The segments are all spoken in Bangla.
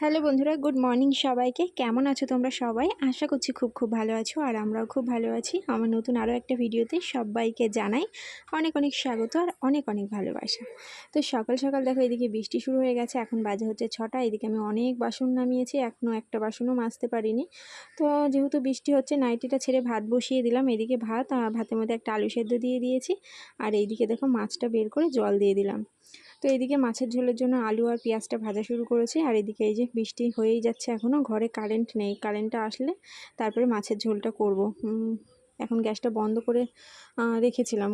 হ্যালো বন্ধুরা, গুড মর্নিং সবাইকে। কেমন আছো তোমরা সবাই? আশা করছি খুব খুব ভালো আছো আর আমরাও খুব ভালো আছি। আমার নতুন আরও একটা ভিডিওতে সবাইকে জানাই অনেক অনেক স্বাগত আর অনেক অনেক ভালোবাসা। তো সকাল সকাল দেখো এদিকে বৃষ্টি শুরু হয়ে গেছে, এখন বাজে হচ্ছে ছটা, এদিকে আমি অনেক বাসন নামিয়েছি এখনও একটা বাসনও মাজতে পারিনি। তো যেহেতু বৃষ্টি হচ্ছে নাইটিটা ছেড়ে ভাত বসিয়ে দিলাম, এদিকে ভাত ভাতের মধ্যে একটা আলু সেদ্ধ দিয়ে দিয়েছি, আর এইদিকে দেখো মাছটা বের করে জল দিয়ে দিলাম। তো এদিকে মাছের ঝোলের জন্য আলু আর পেঁয়াজটা ভাজা শুরু করেছি। আর এদিকে এই যে বৃষ্টি হয়েই যাচ্ছে এখনও ঘরে কারেন্ট নেই। কারেন্টটা আসলে তারপরে মাছের ঝোলটা করব। এখন গ্যাসটা বন্ধ করে রেখেছিলাম।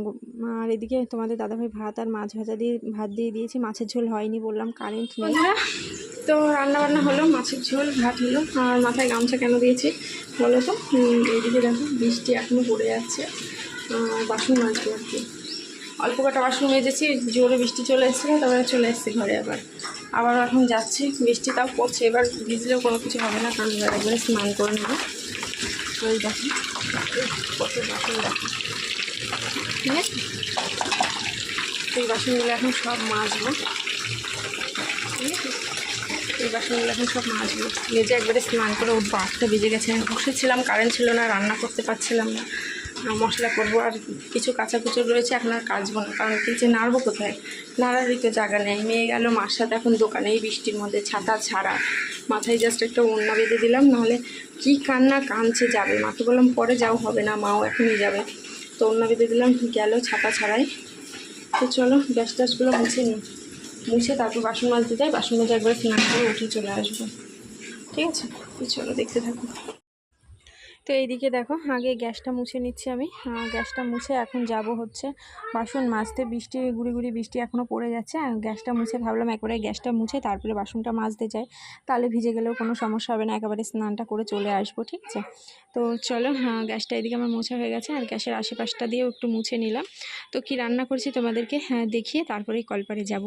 আর এদিকে তোমাদের দাদাভাই ভাত আর মাছ ভাজা দিয়ে, ভাত দিয়ে দিয়েছি। মাছের ঝোল হয়নি বললাম কারেন্ট নেই। তো রান্না বান্না হলো, মাছের ঝোল, ভাত হলো। আর মাথায় গামছা কেন দিয়েছি বলো তো? এইদিকে দেখো, বৃষ্টি এখনও পড়ে যাচ্ছে। বাসন মাজবো আর কি। অল্প কটা বাসন মেজেছি জোরে বৃষ্টি চলে এসেছিল তারপরে চলে এসেছি ঘরে আবার। আবার এখন যাচ্ছি, বৃষ্টি তাও পড়ছে, এবার ভিজলেও কোনো কিছু হবে না, কারণ এবার একবারে স্নান করে নেব। ওই দেখি কত বাসন দেখি ঠিক আছে? এই বাসনগুলো এখন সব মাজবো। ঠিক আছে? এই বাসনগুলো এখন সব মাজবো। মেজে একবারে স্নান করে উঠবো। আটটা বেজে গেছে, আমি বসেছিলাম কারেন্ট ছিল না, রান্না করতে পারছিলাম না। মশলা করব আর কিছু কাঁচা কুচো রয়েছে, এখন আর কাচবো না, কারণ কিচে নাড়বো কোথায়? নাড়ারই তো জায়গা নেই। মেয়ে গেল মার সাথে এখন দোকানে এই বৃষ্টির মধ্যে, ছাতা ছাড়া। মাথায় জাস্ট একটা ওড়না বেঁধে দিলাম, নাহলে কি কান্না কানছে যাবে। মাকে বললাম, পরে যাও, হবে না, মাও এখনই যাবে। তো ওড়না বেঁধে দিলাম, গেল ছাতা ছাড়াই। তো চলো গ্যাস ট্যাসগুলো মুছে নিই। মুছে তারপর বাসন মাজতে যাই, বাসন মাজে একবার স্নান করে উঠে চলে আসব। ঠিক আছে? তো চলো, দেখতে থাকো। তো এইদিকে দেখো, আগে গ্যাসটা মুছে নিচ্ছি আমি। গ্যাসটা মুছে এখন যাব হচ্ছে বাসন মাজতে। বৃষ্টি, গুড়ি গুড়ি বৃষ্টি এখনও পড়ে যাচ্ছে। গ্যাসটা মুছে ভাবলাম একবারে গ্যাসটা মুছে তারপরে বাসনটা মাজতে যাই। তাহলে ভিজে গেলেও কোনো সমস্যা হবে না, একেবারে স্নানটা করে চলে আসব, ঠিক আছে? তো চলো হ্যাঁ গ্যাসটা এদিকে আমার মোছা হয়ে গেছে। আর গ্যাসের আশেপাশটা দিয়েও একটু মুছে নিলাম। তো কি রান্না করছি তোমাদেরকে হ্যাঁ দেখিয়ে তারপরেই কলপারে যাব।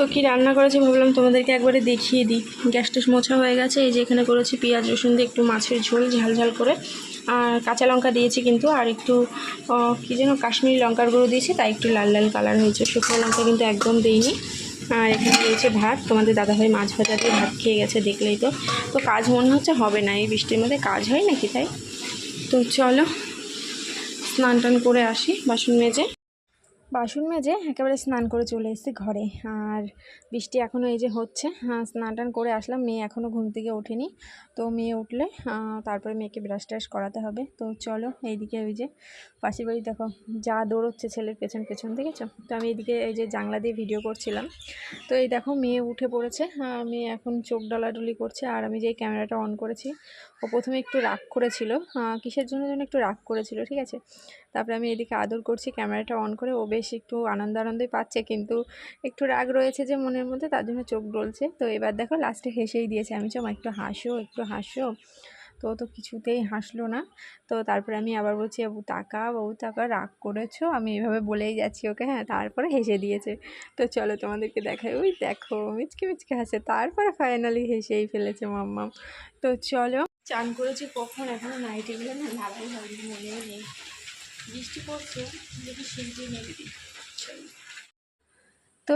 তো কী রান্না করেছি ভাবলাম তোমাদেরকে একবারে দেখিয়ে দিই। গ্যাসটা মোছা হয়ে গেছে, এই যে এখানে করেছি পেঁয়াজ, রসুন দিয়ে একটু মাছের ঝোল, ঝাল ঝাল করে। আর কাঁচা লঙ্কা দিয়েছি কিন্তু, আর একটু কী যেন কাশ্মীরি লঙ্কার গুঁড়ো দিয়েছি, তাই একটু লাল লাল কালার হয়েছে। শুকনো লঙ্কা কিন্তু একদম দিইনি। আর এখানে রয়েছে ভাত, তোমাদের দাদাভাই মাছ ভাজা দিয়ে ভাত খেয়ে গেছে দেখলেই তো। তো কাজ মনে হচ্ছে হবে না, এই বৃষ্টির মধ্যে কাজ হয় নাকি তাই? তো চলো, স্নান টান করে আসি, বাসন মেজে। বাসন মেজে একেবারে স্নান করে চলে এসেছি ঘরে। আর বৃষ্টি এখনও এই যে হচ্ছে হ্যাঁ স্নান টান করে আসলাম, মেয়ে এখনও ঘুম থেকে ওঠেনি। তো মেয়ে উঠলে তারপরে মেয়েকে ব্রাশ ট্রাশ করাতে হবে। তো চলো, এইদিকে ওই যে পাশের বাড়ি দেখো, যা দৌড়চ্ছে ছেলের পেছন পেছন, দেখেছ? তো আমি এইদিকে এই যে জাংলা দিয়ে ভিডিও করছিলাম। তো এই দেখো, মেয়ে উঠে পড়েছে মেয়ে এখন চোখ ডলাডলি করছে, আর আমি যে ক্যামেরাটা অন করেছি ও প্রথমে একটু রাগ করেছিল কিসের জন্য যেন একটু রাগ করেছিল, ঠিক আছে? তারপরে আমি এদিকে আদর করছি, ক্যামেরাটা অন করে, ও বেশ একটু আনন্দ আনন্দই পাচ্ছে, কিন্তু একটু রাগ রয়েছে যে মনের মধ্যে, তার জন্য চোখ ডলছে। তো এবার দেখো লাস্টে হেসেই দিয়েছে আমি, চম, একটু হাসো একটু হাসো। তো তো কিছুতেই হাসলো না। তো তারপরে আমি আবার বলছি, বাবু টাকা বাবু টাকা রাগ করেছ? আমি এভাবে বলেই যাচ্ছি ওকে হ্যাঁ তারপরে হেসে দিয়েছে। তো চলো তোমাদেরকে দেখাই, ওই দেখো, মিচকে মিচকে হাসে, তারপরে ফাইনালি হেসেই ফেলেছে মাম্মা তো চলো চান করেছি কখন? এখনও নাইটিগুলো না নাড়াই হয়নি মনেও নেই। বৃষ্টি পড়ছে, দেখি শিল্পী নেবে তো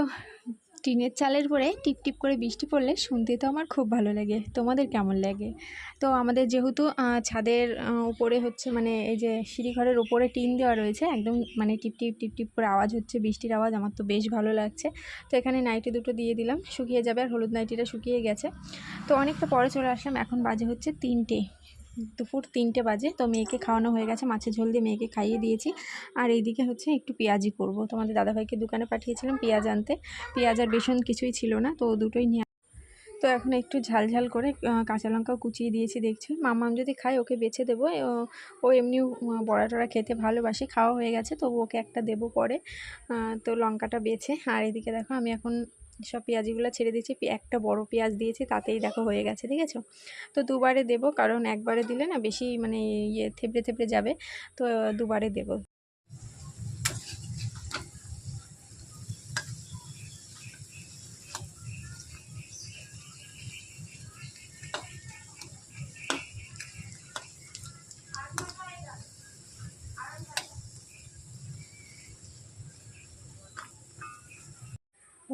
টিনের চালের পরে টিপ টিপ করে বৃষ্টি পড়লে শুনতে তো আমার খুব ভালো লাগে। তোমাদের কেমন লাগে? তো আমাদের যেহেতু ছাদের উপরে হচ্ছে মানে এই যে সিঁড়িঘরের উপরে টিন দেওয়া রয়েছে, একদম মানে টিপ টিপ টিপ টিপ করে আওয়াজ হচ্ছে, বৃষ্টির আওয়াজ আমার তো বেশ ভালো লাগছে। তো এখানে নাইটি দুটো দিয়ে দিলাম, শুকিয়ে যাবে আর হলুদ নাইটিটা শুকিয়ে গেছে। তো অনেকটা পরে চলে আসলাম, এখন বাজে হচ্ছে তিনটে। দুপুর তিনটে বাজে, তো মেয়েকে খাওয়ানো হয়ে গেছে। মাছের ঝোল দিয়ে মেয়েকে খাইয়ে দিয়েছি। আর এইদিকে হচ্ছে একটু পেঁয়াজি করব। তোমাদের দাদাভাইকে দোকানে পাঠিয়েছিলাম পেঁয়াজ আনতে। পেঁয়াজ আর বেসন কিছুই ছিল না, তো দুটোই নিয়ে তো এখন একটু ঝাল ঝাল করে কাঁচা লঙ্কাও কুচিয়ে দিয়েছি, দেখছি। মামাম যদি খায়, ওকে বেছে দেবো। ও এমনি বড়া টড়া খেতে ভালোবাসে, খাওয়া হয়ে গেছে, তো ওকে একটা দেবো পরে। তো লঙ্কাটা বেছে। আর এদিকে দেখো, আমি এখন সব পেঁয়াজিগুলো ছেড়ে দিয়েছি একটা বড় পেঁয়াজ দিয়েছি, তাতেই দেখো হয়ে গেছে, ঠিক আছে? তো দুবারে দেব, কারণ একবারে দিলে না বেশি মানে ইয়ে থেপড়ে থেপড়ে যাবে, তো দুবারে দেব।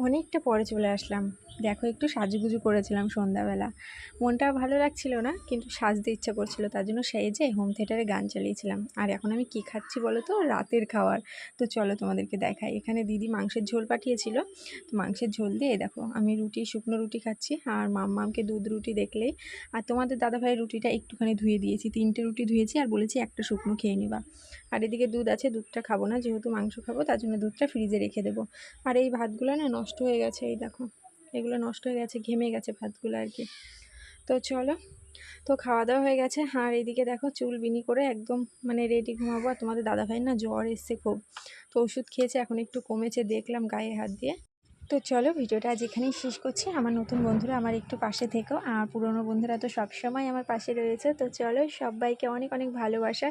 অনেকটা পরে চলে আসলাম। দেখো, একটু সাজুগুজু করেছিলাম সন্ধ্যাবেলা। মনটা ভালো লাগছিল না, কিন্তু সাজতে ইচ্ছা করছিল, তার জন্য সেজে হোম থিয়েটারে গান চালিয়েছিলাম। আর এখন আমি কি খাচ্ছি বলো তো? রাতের খাওয়ার। তো চলো তোমাদেরকে দেখাই। এখানে দিদি মাংসের ঝোল পাঠিয়েছিল। তো মাংসের ঝোল দিয়ে দেখো, আমি রুটি, শুকনো রুটি খাচ্ছি, আর মাম্মামকে দুধ রুটি দেখলেই। আর তোমাদের দাদাভাই রুটিটা একটুখানি ধুয়ে দিয়েছি। তিনটে রুটি ধুয়েছি আর বলেছি একটা শুকনো খেয়ে নিবা। আর এদিকে দুধ আছে, দুধটা খাব না, যেহেতু মাংস খাব, তার জন্য দুধটা ফ্রিজে রেখে দেবো। আর এই ভাতগুলো না নষ্ট হয়ে গেছে, এই দেখো। এগুলো নষ্ট হয়ে গেছে, ঘেমে গেছে ভাতগুলো আর কি। তো চলো, তো খাওয়া দাওয়া হয়ে গেছে। আর এইদিকে দেখো চুল বিনি করে একদম মানে রেডি ঘুমাবো। আর তোমাদের দাদাভাই না জ্বর এসছে খুব। তো ওষুধ খেয়েছে, এখন একটু কমেছে, দেখলাম গায়ে হাত দিয়ে। তো চলো ভিডিওটা আজ এখানেই শেষ করছি। আমার নতুন বন্ধুরা আমার একটু পাশে থেকো। আর পুরনো বন্ধুরা তো সবসময় আমার পাশে রয়েছে। তো চলো সবাইকে অনেক অনেক ভালোবাসা।